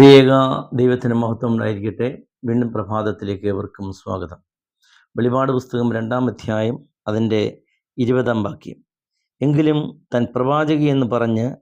ത്രിയേക ദൈവത്തിന് മഹത്വം ഉണ്ടായിരിക്കട്ടെ. വീണ്ടും പ്രഭാതത്തിലേക്ക് ഏവർക്കും സ്വാഗതം. വെളിപാട് പുസ്തകം രണ്ടാം അധ്യായം അതിന്റെ ഇരുപതാം വാക്യം. എങ്കിലും തൻ പ്രവാചകി എന്ന് പറഞ്ഞ്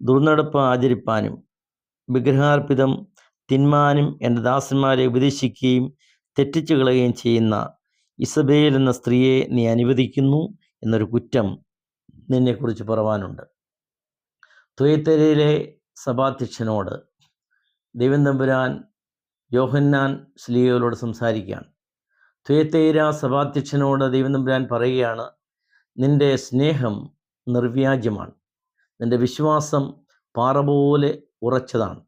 ദുർനടപ്പ് ആചരിപ്പാനും വിഗ്രഹാർപ്പിതം തിന്മാനും എന്റെ ദാസന്മാരെ ഉപദേശിക്കുകയും തെറ്റിച്ചു കളയുകയും ചെയ്യുന്ന ഇസബേൽ എന്ന സ്ത്രീയെ നീ അനുവദിക്കുന്നു എന്നൊരു കുറ്റം നിന്നെക്കുറിച്ച് പറവാനുണ്ട്. തുയത്തരയിലെ സഭാധ്യക്ഷനോട് ദൈവം തമ്പുരാൻ യോഹന്നാൻ സ്ലീഹയോട് സംസാരിക്കുകയാണ്. തുയത്തേര സഭാധ്യക്ഷനോട് ദൈവം തമ്പുരാൻ പറയുകയാണ് നിന്റെ സ്നേഹം നിർവ്യാജ്യമാണ്. നിന്റെ വിശ്വാസം പാറ പോലെ ഉറച്ചതാണ്.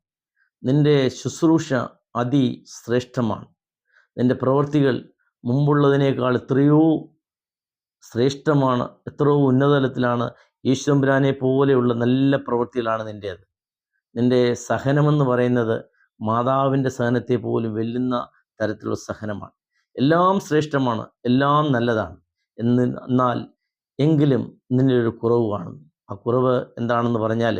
നിന്റെ ശുശ്രൂഷ അതിശ്രേഷ്ഠമാണ്. നിന്റെ പ്രവൃത്തികൾ മുമ്പുള്ളതിനേക്കാൾ എത്രയോ ശ്രേഷ്ഠമാണ് എത്രയോ ഉന്നതലത്തിലാണ് ഈശ്വരമ്പുരാനെ പോലെയുള്ള നല്ല പ്രവൃത്തികളാണ് നിന്റേത് നിന്റെ സഹനമെന്ന് പറയുന്നത് മാതാവിന്റെ സഹനത്തെ പോലും വെല്ലുന്ന തരത്തിലുള്ള സഹനമാണ്. എല്ലാം ശ്രേഷ്ഠമാണ് എല്ലാം നല്ലതാണ്. എന്ന് എന്നാൽ എങ്കിലും നിന്നിൽ ഒരു കുറവ് കാണുന്നു ആ കുറവ് എന്താണെന്ന് പറഞ്ഞാൽ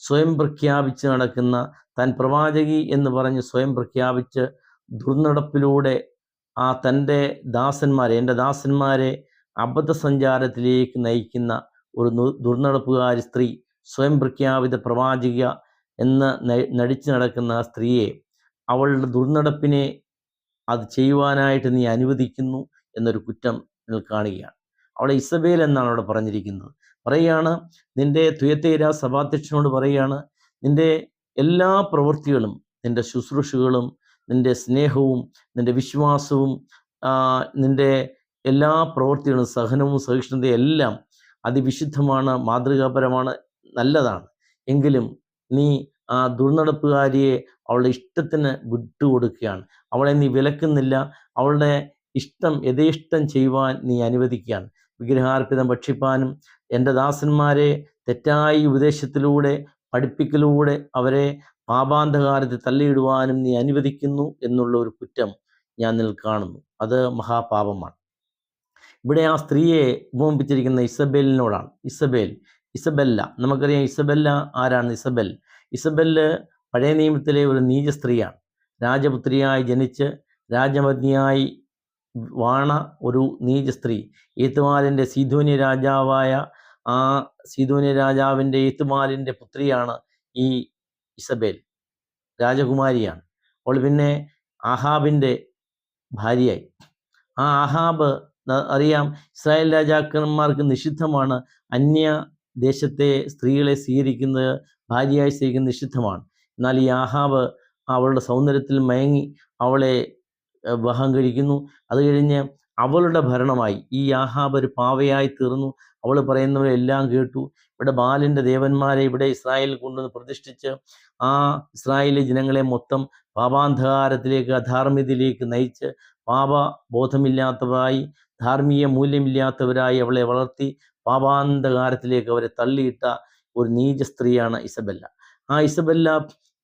സ്വയം പ്രഖ്യാപിച്ച് നടക്കുന്ന താൻ പ്രവാചകി എന്ന് പറഞ്ഞ് സ്വയം പ്രഖ്യാപിച്ച് ദുർനടപ്പിലൂടെ ആ തന്റെ ദാസന്മാരെ എന്റെ ദാസന്മാരെ അബദ്ധ സഞ്ചാരത്തിലേക്ക് നയിക്കുന്ന ഒരു ദുർനടപ്പുകാരി സ്ത്രീ സ്വയം പ്രഖ്യാപിത പ്രവാചിക എന്ന് നടിച്ചു നടക്കുന്ന ആ സ്ത്രീയെ അവളുടെ ദുർനടപ്പിനെ അത് ചെയ്യുവാനായിട്ട് നീ അനുവദിക്കുന്നു എന്നൊരു കുറ്റം നിങ്ങൾ കാണുകയാണ്. അവളെ ഇസബേൽ എന്നാണ് അവിടെ പറഞ്ഞിരിക്കുന്നത്. പറയുകയാണ് നിന്റെ തുയത്തേര സഭാധ്യക്ഷനോട് പറയുകയാണ് നിന്റെ എല്ലാ പ്രവൃത്തികളും നിന്റെ ശുശ്രൂഷകളും നിന്റെ സ്നേഹവും നിന്റെ വിശ്വാസവും നിന്റെ എല്ലാ പ്രവൃത്തികളും സഹനവും സഹിഷ്ണുതയും എല്ലാം അതിവിശുദ്ധമാണ് മാതൃകാപരമാണ് നല്ലതാണ്. എങ്കിലും നീ ആ ദുർനടപ്പുകാരിയെ അവളുടെ ഇഷ്ടത്തിന് വിട്ടുകൊടുക്കുകയാണ്. അവളെ നീ വിലക്കുന്നില്ല. അവളുടെ ഇഷ്ടം യഥേഷ്ടം ചെയ്യുവാൻ നീ അനുവദിക്കുകയാണ്. വിഗ്രഹാർപ്പിതം ഭക്ഷിപ്പാനും എന്റെ ദാസന്മാരെ തെറ്റായി ഉപദേശത്തിലൂടെ പഠിപ്പിക്കലൂടെ അവരെ പാപാന്ധകാരത്തിൽ തള്ളിയിടുവാനും നീ അനുവദിക്കുന്നു എന്നുള്ള ഒരു കുറ്റം ഞാൻ നിൽ കാണുന്നു. അത് മഹാപാപമാണ്. ഇവിടെ ആ സ്ത്രീയെ ഉപമിപ്പിച്ചിരിക്കുന്ന ഇസബേലിനോടാണ്. Isabel Isabella. നമുക്കറിയാം ഇസബെല്ല ആരാണ്? ഇസബെൽ. ഇസബെല്ല് പഴയ നിയമത്തിലെ ഒരു നീച സ്ത്രീയാണ്. രാജപുത്രിയായി ജനിച്ച് രാജപത്നിയായി വാണ ഒരു നീച സ്ത്രീ. ഈത്തുമാലിന്റെ സീധോന്യ രാജാവായ ആ സീധോന്യ രാജാവിന്റെ ഈത്തുമാലിന്റെ പുത്രിയാണ് ഈ ഇസബേൽ. രാജകുമാരിയാണ്. അവൾ പിന്നെ ആഹാബിന്റെ ഭാര്യയായി. ആ ആഹാബ് അറിയാം ഇസ്രായേൽ രാജാക്കന്മാർക്ക് നിഷിദ്ധമാണ് അന്യ ദേശത്തെ സ്ത്രീകളെ സ്വീകരിക്കുന്നത് ഭാര്യയായി സ്വീകരിക്കുന്നത് നിഷിദ്ധമാണ്. എന്നാൽ ഈ ആഹാബ് അവളുടെ സൗന്ദര്യത്തിൽ മയങ്ങി അവളെ വിവാഹം കഴിക്കുന്നു. അത് കഴിഞ്ഞ് അവളുടെ ഭരണമായി. ഈ ആഹാബ് ഒരു പാവയായി തീർന്നു. അവൾ പറയുന്നവരെല്ലാം കേട്ടു. ഇവിടെ ബാലിന്റെ ദേവന്മാരെ ഇവിടെ ഇസ്രായേലിൽ കൊണ്ടുവന്ന് പ്രതിഷ്ഠിച്ച് ആ ഇസ്രായേലി ജനങ്ങളെ മൊത്തം പാപാന്ധകാരത്തിലേക്ക് അധാർമ്മികതയിലേക്ക് നയിച്ച് പാപ ബോധമില്ലാത്തവരായി ധാർമ്മിക മൂല്യമില്ലാത്തവരായി അവളെ വളർത്തി പാപാന്ധകാരത്തിലേക്ക് അവരെ തള്ളിയിട്ട ഒരു നീച സ്ത്രീയാണ് ഇസബെല്ല. ആ ഇസബെല്ല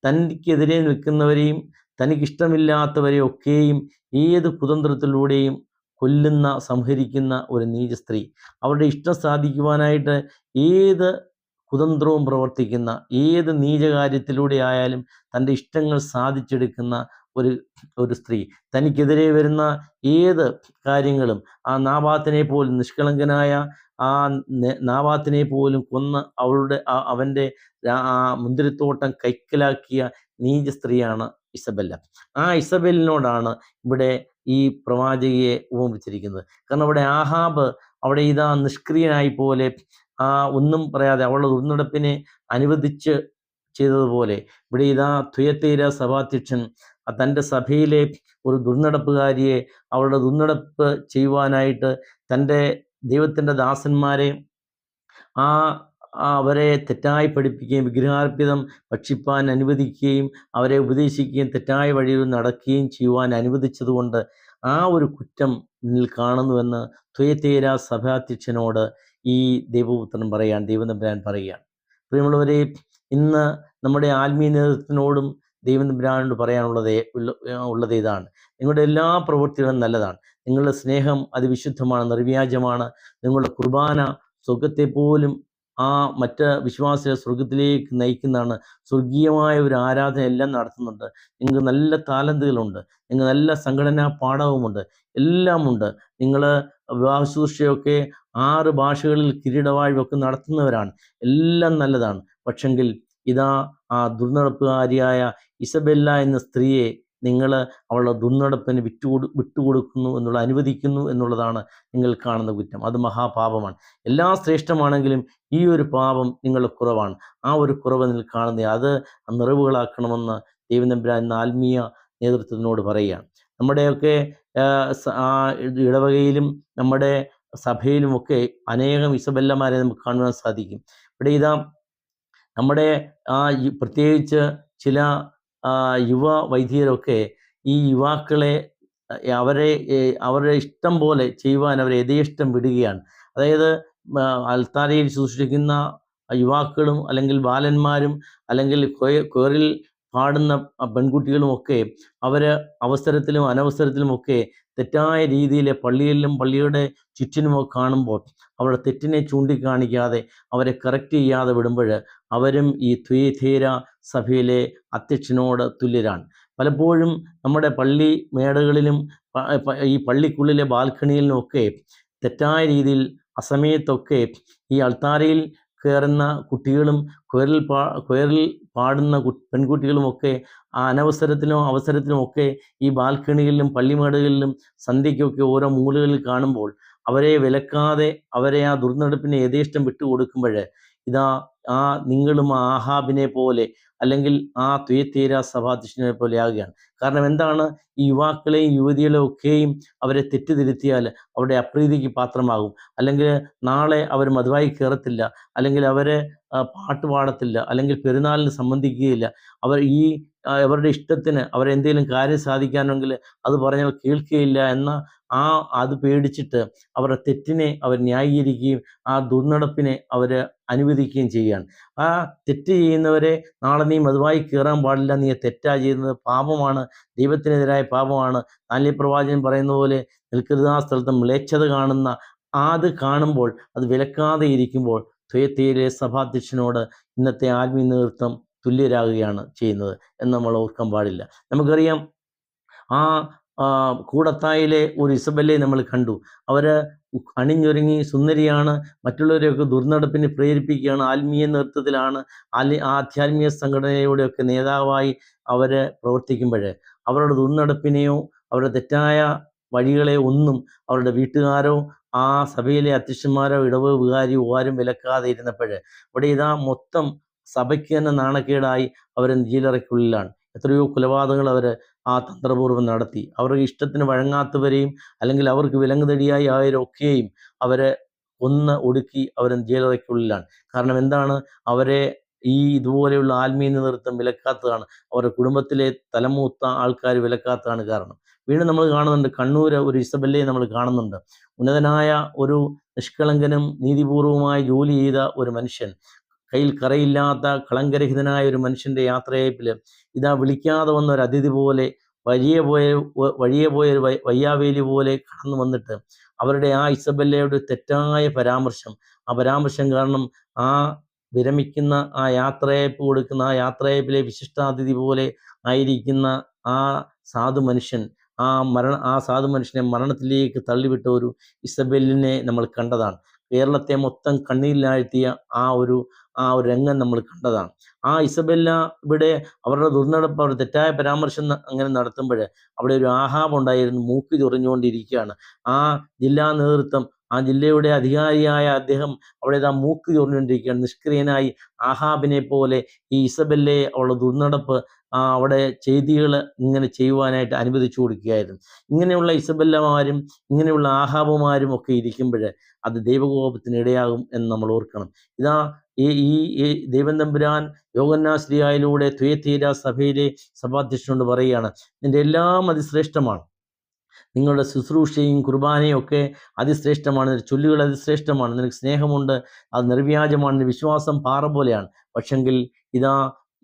തനിക്കെതിരെ നിൽക്കുന്നവരെയും തനിക്കിഷ്ടമില്ലാത്തവരെയും ഒക്കെയും ഏത് കുതന്ത്രത്തിലൂടെയും കൊല്ലുന്ന സംഹരിക്കുന്ന ഒരു നീച സ്ത്രീ. അവരുടെ ഇഷ്ടം സാധിക്കുവാനായിട്ട് ഏത് കുതന്ത്രവും പ്രവർത്തിക്കുന്ന ഏത് നീചകാര്യത്തിലൂടെ ആയാലും തന്റെ ഇഷ്ടങ്ങൾ സാധിച്ചെടുക്കുന്ന ഒരു ഒരു സ്ത്രീ. തനിക്കെതിരെ വരുന്ന ഏത് കാര്യങ്ങളും ആ നാബാത്തിനെ പോലും നിഷ്കളങ്കനായ ആ നാവാത്തിനെ പോലും കൊന്ന് അവളുടെ അവന്റെ മുന്തിരിത്തോട്ടം കൈക്കലാക്കിയ നീച സ്ത്രീയാണ് ഇസബെല്ല. ആ ഇസബലിനോടാണ് ഇവിടെ ഈ പ്രവാചകയെ ഉപമിച്ചിരിക്കുന്നത്. കാരണം അവിടെ ആഹാബ് അവിടെ ഇതാ നിഷ്ക്രിയനായി പോലെ ആ ഒന്നും പറയാതെ അവളുടെ ഉന്നടപ്പിനെ അനുവദിച്ച് ചെയ്തതുപോലെ ഇവിടെ ഇതാ തുയത്തേര സഭാധ്യക്ഷൻ തന്റെ സഭയിലെ ഒരു ദുർനടപ്പുകാരിയെ അവളുടെ ദുർനടപ്പ് ചെയ്യുവാനായിട്ട് തന്റെ ദൈവത്തിന്റെ ദാസന്മാരെ ആ അവരെ തെറ്റായി പഠിപ്പിക്കുകയും വിഗ്രഹാർപ്പിതം ഭക്ഷിപ്പാൻ അനുവദിക്കുകയും അവരെ ഉപദേശിക്കുകയും തെറ്റായ വഴിയിൽ നടക്കുകയും ചെയ്യുവാൻ അനുവദിച്ചതുകൊണ്ട് ആ ഒരു കുറ്റം നിൽ കാണുന്നുവെന്ന് തുയത്തേര സഭാധ്യക്ഷനോട് ഈ ദൈവപുത്രൻ പറയാൻ ദൈവനമ്പരാൻ തമ്പുരാൻ പറയുകയാണ്. പ്രിയമുള്ളവരെ ഇന്ന് നമ്മുടെ ആത്മീയ നേതൃത്വത്തിനോടും ദൈവം തമ്പുരാനോട് പറയാനുള്ളത് ഉള്ളത് ഇതാണ്. നിങ്ങളുടെ എല്ലാ പ്രവൃത്തികളും നല്ലതാണ്. നിങ്ങളുടെ സ്നേഹം അതിവിശുദ്ധമാണ് നിർവ്യാജമാണ്. നിങ്ങളുടെ കുർബാന സ്വർഗത്തെ പോലും ആ മറ്റ് വിശ്വാസിയെ സ്വർഗത്തിലേക്ക് നയിക്കുന്നതാണ്. സ്വർഗീയമായ ഒരു ആരാധന എല്ലാം നടത്തുന്നുണ്ട്. നിങ്ങൾക്ക് നല്ല താലന്തുകളുണ്ട്. നിങ്ങൾ നല്ല സംഘടനാ പാഠവുമുണ്ട്. എല്ലാമുണ്ട്. നിങ്ങൾ വിവാഹ ശുശ്രൂഷയൊക്കെ ആറ് ഭാഷകളിൽ കിരീടവാഴ്വൊക്കെ നടത്തുന്നവരാണ്. എല്ലാം നല്ലതാണ്. പക്ഷെങ്കിൽ ഇതാ ആ ദുർനടപ്പുകാരിയായ ഇസബെല്ല എന്ന സ്ത്രീയെ നിങ്ങൾ അവളുടെ ദുർനടപ്പിന് വിട്ടുകൊടു വിട്ടുകൊടുക്കുന്നു എന്നുള്ള അനുവദിക്കുന്നു എന്നുള്ളതാണ് നിങ്ങൾ കാണുന്ന കുറ്റം. അത് മഹാപാപമാണ്. എല്ലാ ശ്രേഷ്ഠമാണെങ്കിലും ഈ ഒരു പാപം നിങ്ങളുടെ കുറവാണ്. ആ ഒരു കുറവ് നിങ്ങൾ കാണുന്ന അത് നിറവുകളാക്കണമെന്ന് ദേവനമ്പുരാൻ എന്ന ആത്മീയ നേതൃത്വത്തിനോട് പറയുകയാണ്. നമ്മുടെയൊക്കെ ഇടവകയിലും നമ്മുടെ സഭയിലുമൊക്കെ അനേകം ഇസബെല്ലമാരെ നമുക്ക് കാണുവാൻ സാധിക്കും. ഇവിടെ ഇതാ നമ്മുടെ ആ പ്രത്യേകിച്ച് ചില യുവ വൈദികരൊക്കെ ഈ യുവാക്കളെ അവരെ അവരുടെ ഇഷ്ടം പോലെ ചെയ്യുവാൻ അവരെ യഥേഷ്ടം വിടുകയാണ്. അതായത് അൽത്താരയിൽ സൂക്ഷിക്കുന്ന യുവാക്കളും അല്ലെങ്കിൽ ബാലന്മാരും അല്ലെങ്കിൽ കോറിൽ പാടുന്ന പെൺകുട്ടികളുമൊക്കെ അവർ അവസരത്തിലും അനവസരത്തിലുമൊക്കെ തെറ്റായ രീതിയിൽ പള്ളിയിലും പള്ളിയുടെ ചുറ്റിനുമൊക്കെ കാണുമ്പോൾ അവരുടെ തെറ്റിനെ ചൂണ്ടിക്കാണിക്കാതെ അവരെ കറക്റ്റ് ചെയ്യാതെ വിടുമ്പോൾ അവരും ഈ ത്വീധീര സഭയിലെ അധ്യക്ഷനോട് തുല്യരാണ്. പലപ്പോഴും നമ്മുടെ പള്ളി മേടകളിലും ഈ പള്ളിക്കുള്ളിലെ ബാൽക്കണിയിലും ഒക്കെ തെറ്റായ രീതിയിൽ അസമയത്തൊക്കെ ഈ അൾത്താരയിൽ കയറുന്ന കുട്ടികളും കുയറിൽ പാ കുയറിൽ പാടുന്ന പെൺകുട്ടികളുമൊക്കെ ആ അനവസരത്തിനോ അവസരത്തിനോ ഒക്കെ ഈ ബാൽക്കണികളിലും പള്ളിമേടുകളിലും സന്ധ്യയ്ക്കൊക്കെ ഓരോ മൂലകളിൽ കാണുമ്പോൾ അവരെ വിലക്കാതെ അവരെ ആ ദുർനടപ്പിനെ യഥേഷ്ടം വിട്ടുകൊടുക്കുമ്പോൾ ഇതാ ആ നിങ്ങളും ആഹാബിനെ പോലെ അല്ലെങ്കിൽ ആ തുയത്തീര സഭാധ്യക്ഷനെ പോലെ ആകുകയാണ്. കാരണം എന്താണ്? ഈ യുവാക്കളെയും യുവതികളെയും ഒക്കെയും അവരെ തെറ്റിദ്ധരുത്തിയാൽ അവരുടെ അപ്രീതിക്ക് പാത്രമാകും. അല്ലെങ്കിൽ നാളെ അവർ മധുവായി കയറത്തില്ല. അല്ലെങ്കിൽ അവരെ പാട്ട് പാടത്തില്ല അല്ലെങ്കിൽ പെരുന്നാളിന് സംബന്ധിക്കുകയില്ല. അവർ ഈ അവരുടെ ഇഷ്ടത്തിന് അവരെന്തെങ്കിലും കാര്യം സാധിക്കാനെങ്കിൽ അത് പറഞ്ഞാൽ കേൾക്കുകയില്ല എന്ന ആ അത് പേടിച്ചിട്ട് അവരുടെ തെറ്റിനെ അവർ ന്യായീകരിക്കുകയും ആ ദുർനടപ്പിനെ അവർ അനുവദിക്കുകയും ചെയ്യുകയാണ്. ആ തെറ്റ് ചെയ്യുന്നവരെ നാളെ നീ മതുവായി കയറാൻ പാടില്ല നീ തെറ്റാ ചെയ്യുന്നത് പാപമാണ് ദൈവത്തിനെതിരായ പാപമാണ്. നാലി പ്രവാചകൻ പറയുന്ന പോലെ നിൽക്കരുത് ആ സ്ഥലത്ത് മ്ലേച്ഛത കാണുന്ന അത് കാണുമ്പോൾ അത് വിലക്കാതെ ഇരിക്കുമ്പോൾ ത്വയത്തീരെ സഭാധ്യക്ഷനോട് ഇന്നത്തെ ആത്മീയ നേതൃത്വം തുല്യരാകുകയാണ് ചെയ്യുന്നത് എന്ന് നമ്മൾ ഓർക്കാൻ പാടില്ല. നമുക്കറിയാം ആ കൂടത്തായിലെ ഒരു ഇസബല്ലെ നമ്മൾ കണ്ടു. അവർ അണിഞ്ഞൊരുങ്ങി സുന്ദരിയാണ് മറ്റുള്ളവരെയൊക്കെ ദുർനടപ്പിന് പ്രേരിപ്പിക്കുകയാണ് ആത്മീയ നേതൃത്വത്തിലാണ് ആധ്യാത്മിക സംഘടനയുടെയൊക്കെ നേതാവായി അവർ പ്രവർത്തിക്കുമ്പോൾ അവരുടെ ദുർനടപ്പിനെയോ അവരുടെ തെറ്റായ വഴികളെ ഒന്നും അവരുടെ വീട്ടുകാരോ ആ സഭയിലെ അധ്യക്ഷന്മാരോ ഇടവ് വികാരിയോ ആരും വിലക്കാതെ ഇരുന്നപ്പോൾ ഇവിടെ ഇതാ മൊത്തം സഭയ്ക്ക് തന്നെ നാണക്കേടായി അവർ ജീലറയ്ക്കുള്ളിലാണ്. എത്രയോ കൊലപാതകങ്ങൾ അവർ ആ തന്ത്രപൂർവം നടത്തി. അവരുടെ ഇഷ്ടത്തിന് വഴങ്ങാത്തവരെയും അല്ലെങ്കിൽ അവർക്ക് വിലങ്ങുതടിയായി ആയവരൊക്കെയും അവരെ ഒന്ന് ഒടുക്കി അവരെ ജയിലറയ്ക്കുള്ളിലാണ് കാരണം എന്താണ്? അവരെ ഈ ഇതുപോലെയുള്ള ആത്മീയ നേതൃത്വം വിലക്കാത്തതാണ്. അവരുടെ കുടുംബത്തിലെ തലമൂത്ത ആൾക്കാർ വിലക്കാത്തതാണ് കാരണം. വീണ്ടും നമ്മൾ കാണുന്നുണ്ട് കണ്ണൂർ ഒരു ഇസബല്ലയെ നമ്മൾ കാണുന്നുണ്ട്. ഉന്നതനായ ഒരു നിഷ്കളങ്കനും നീതിപൂർവമായ ജോലി ചെയ്ത ഒരു മനുഷ്യൻ കയ്യിൽ കറയില്ലാത്ത കളങ്കരഹിതനായ ഒരു മനുഷ്യന്റെ യാത്രയപ്പിൽ ഇതാ വിളിക്കാതെ വന്ന ഒരു അതിഥി പോലെ വഴിയെ പോയ വഴിയെ പോയ ഒരു വയ്യാവേലി പോലെ കടന്നു വന്നിട്ട് അവരുടെ ആ ഇസബല്ലയുടെ തെറ്റായ പരാമർശം ആ പരാമർശം കാരണം ആ വിരമിക്കുന്ന ആ യാത്രയപ്പ് കൊടുക്കുന്ന ആ യാത്രയപ്പിലെ വിശിഷ്ടാതിഥി പോലെ ആയിരിക്കുന്ന ആ സാധു മനുഷ്യൻ ആ മരണ ആ സാധു മനുഷ്യനെ മരണത്തിലേക്ക് തള്ളിവിട്ട ഒരു ഇസബെല്ലിനെ നമ്മൾ കണ്ടതാണ്. കേരളത്തെ മൊത്തം കണ്ണീരിലാഴ്ത്തിയ ആ ഒരു ആ ഒരു രംഗം നമ്മൾ കണ്ടതാണ്. ആ ഇസബെല്ല ഇവിടെ അവരുടെ ദുർനടപ്പ് അവർ തെറ്റായ പരാമർശം അങ്ങനെ നടത്തുമ്പോൾ അവിടെ ഒരു ആഹാബ് ഉണ്ടായിരുന്നു. മൂക്ക് ചൊറിഞ്ഞുകൊണ്ടിരിക്കുകയാണ്. ആ ജില്ലാ നേതൃത്വം ആ ജില്ലയുടെ അധികാരിയായ അദ്ദേഹം അവിടെ ഇതാ മൂക്ക് ചൊറിഞ്ഞുകൊണ്ടിരിക്കുകയാണ്. നിഷ്ക്രിയനായി ആഹാബിനെ പോലെ ഈ ഇസബല്ലെ അവളുടെ ദുർനടപ്പ് ആ അവിടെ ചെയ്തികൾ ഇങ്ങനെ ചെയ്യുവാനായിട്ട് അനുവദിച്ചു കൊടുക്കുകയായിരുന്നു. ഇങ്ങനെയുള്ള ഇസബല്ലമാരും ഇങ്ങനെയുള്ള ആഹാബുമാരും ഒക്കെ ഇരിക്കുമ്പോൾ അത് ദൈവകോപത്തിന് ഇടയാകും എന്ന് നമ്മൾ ഓർക്കണം. ഇതാ ഈ ഈ ഈ ദൈവം തമ്പുരാൻ യോഗന്നാശ്രീയായിലൂടെ തുയത്തീര സഭയിലെ സഭാധ്യക്ഷനോട് പറയുകയാണ് നിന്റെ എല്ലാം അതിശ്രേഷ്ഠമാണ്. നിങ്ങളുടെ ശുശ്രൂഷയും കുർബാനയും ഒക്കെ അതിശ്രേഷ്ഠമാണ്. ചൊല്ലുകൾ അതിശ്രേഷ്ഠമാണ്. നിനക്ക് സ്നേഹമുണ്ട്. അത് നിർവ്യാജമാണ്. വിശ്വാസം പാറ പോലെയാണ്. പക്ഷെങ്കിൽ ഇതാ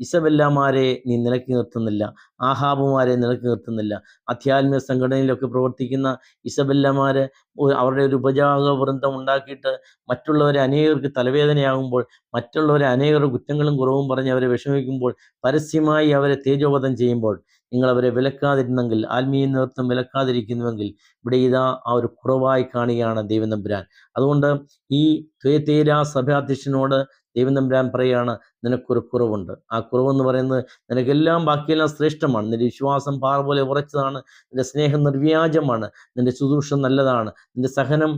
ഇസബെല്ലാമാരെ നീ നിലക്കി നിർത്തുന്നില്ല. ആഹാബുമാരെ നിലക്കി നിർത്തുന്നില്ല. അധ്യാത്മിക സംഘടനയിലൊക്കെ പ്രവർത്തിക്കുന്ന ഇസബെല്ലമാര് അവരുടെ ഒരു ഉപജാഗ വൃന്ദം ഉണ്ടാക്കിയിട്ട് മറ്റുള്ളവരെ അനേകർക്ക് തലവേദനയാകുമ്പോൾ മറ്റുള്ളവരെ അനേകർ കുറ്റങ്ങളും കുറവും പറഞ്ഞ് അവരെ വിഷമിക്കുമ്പോൾ പരസ്യമായി അവരെ തേജോവധം ചെയ്യുമ്പോൾ നിങ്ങൾ അവരെ വിലക്കാതിരുന്നെങ്കിൽ ആത്മീയ നേതൃത്വം വിലക്കാതിരിക്കുന്നുവെങ്കിൽ ഇവിടെ ഇതാ ആ ഒരു കുറവായി കാണുകയാണ് ദേവനമ്പുരാൻ അതുകൊണ്ട് ഈ ത്വേതേര സഭാധ്യക്ഷനോട് ദേവനമ്പുരാൻ പറയാണ് നിനക്കൊരു കുറവുണ്ട്. ആ കുറവെന്ന് പറയുന്നത് നിനക്കെല്ലാം ബാക്കിയെല്ലാം ശ്രേഷ്ഠമാണ്. നിന്റെ വിശ്വാസം പാറ പോലെ ഉറച്ചതാണ്. നിന്റെ സ്നേഹം നിർവ്യാജമാണ്. നിന്റെ ശുശ്രൂഷ നല്ലതാണ്. നിന്റെ സഹനം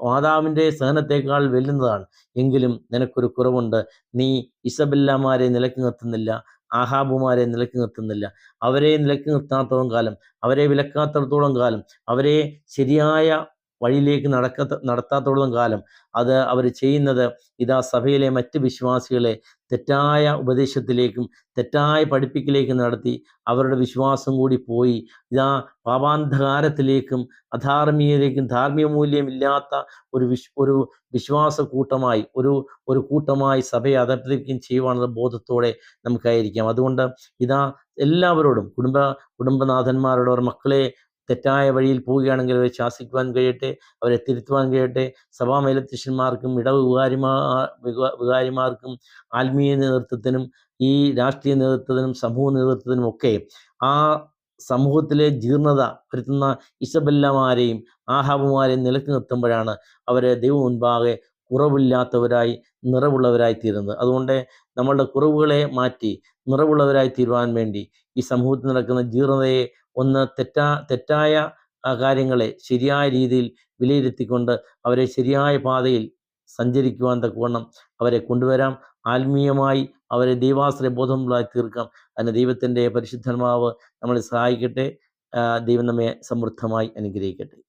മാതാവിന്റെ സഹനത്തേക്കാൾ വെല്ലുന്നതാണ് എങ്കിലും നിനക്കൊരു കുറവുണ്ട്. നീ ഇസബെല്ലാമാരെ നിലയ്ക്ക് നിർത്തുന്നില്ല. ആഹാബുമാരെ നിലയ്ക്ക് നിർത്തുന്നില്ല. അവരെ നിലയ്ക്ക് നിർത്താത്തോളം കാലം അവരെ വിലക്കാത്തടത്തോളം കാലം അവരെ ശരിയായ വഴിയിലേക്ക് നടക്കാത്ത നടത്താത്തോളം കാലം അത് അവർ ചെയ്യുന്നത് ഇതാ സഭയിലെ മറ്റ് വിശ്വാസികളെ തെറ്റായ ഉപദേശത്തിലേക്കും തെറ്റായ പഠിപ്പിക്കലേക്കും നടത്തി അവരുടെ വിശ്വാസം കൂടി പോയി. ഇതാ പാപാന്ധകാരത്തിലേക്കും അധാർമികതയിലേക്കും ധാർമ്മിക മൂല്യമില്ലാത്ത ഒരു വിശ് ഒരു വിശ്വാസ കൂട്ടമായി ഒരു ഒരു കൂട്ടമായി സഭയെ അതർപ്പിക്കുകയും ചെയ്യുവാനുള്ള ബോധത്തോടെ നമുക്കായിരിക്കാം. അതുകൊണ്ട് ഇതാ എല്ലാവരോടും കുടുംബ കുടുംബനാഥന്മാരോട് അവർ മക്കളെ തെറ്റായ വഴിയിൽ പോവുകയാണെങ്കിൽ അവരെ ശാസിക്കുവാൻ കഴിയട്ടെ അവരെ തിരുത്തുവാൻ കഴിയട്ടെ. സഭാ മേലധ്യക്ഷന്മാർക്കും ഇടവ് വികാരിമാ വികാ- വികാരിമാർക്കും ആത്മീയ നേതൃത്വത്തിനും ഈ രാഷ്ട്രീയ നേതൃത്വത്തിനും സമൂഹ നേതൃത്വത്തിനും ഒക്കെ ആ സമൂഹത്തിലെ ജീർണത വരുത്തുന്ന ഇസബെല്ലമാരെയും ആഹാബുമാരെയും നിലയ്ക്ക് നിർത്തുമ്പോഴാണ് അവരെ ദൈവം മുൻപാകെ കുറവില്ലാത്തവരായി നിറവുള്ളവരായി തീരുന്നത് അതുകൊണ്ട് നമ്മളുടെ കുറവുകളെ മാറ്റി നിറവുള്ളവരായി തീരുവാൻ വേണ്ടി ഈ സമൂഹത്തിൽ നടക്കുന്ന ജീർണതയെ ഒന്ന് തെറ്റാ തെറ്റായ കാര്യങ്ങളെ ശരിയായ രീതിയിൽ വിലയിരുത്തിക്കൊണ്ട് അവരെ ശരിയായ പാതയിൽ സഞ്ചരിക്കുവാൻ തക്കവണ്ണം അവരെ കൊണ്ടുവരാം. ആത്മീയമായി അവരെ ദൈവാശ്രയ ബോധമുള്ളതായി തീർക്കാം. അതിന് ദൈവത്തിന്റെ പരിശുദ്ധന്മാവ് നമ്മളെ സഹായിക്കട്ടെ. ദൈവം നമ്മെ സമൃദ്ധമായി അനുഗ്രഹിക്കട്ടെ.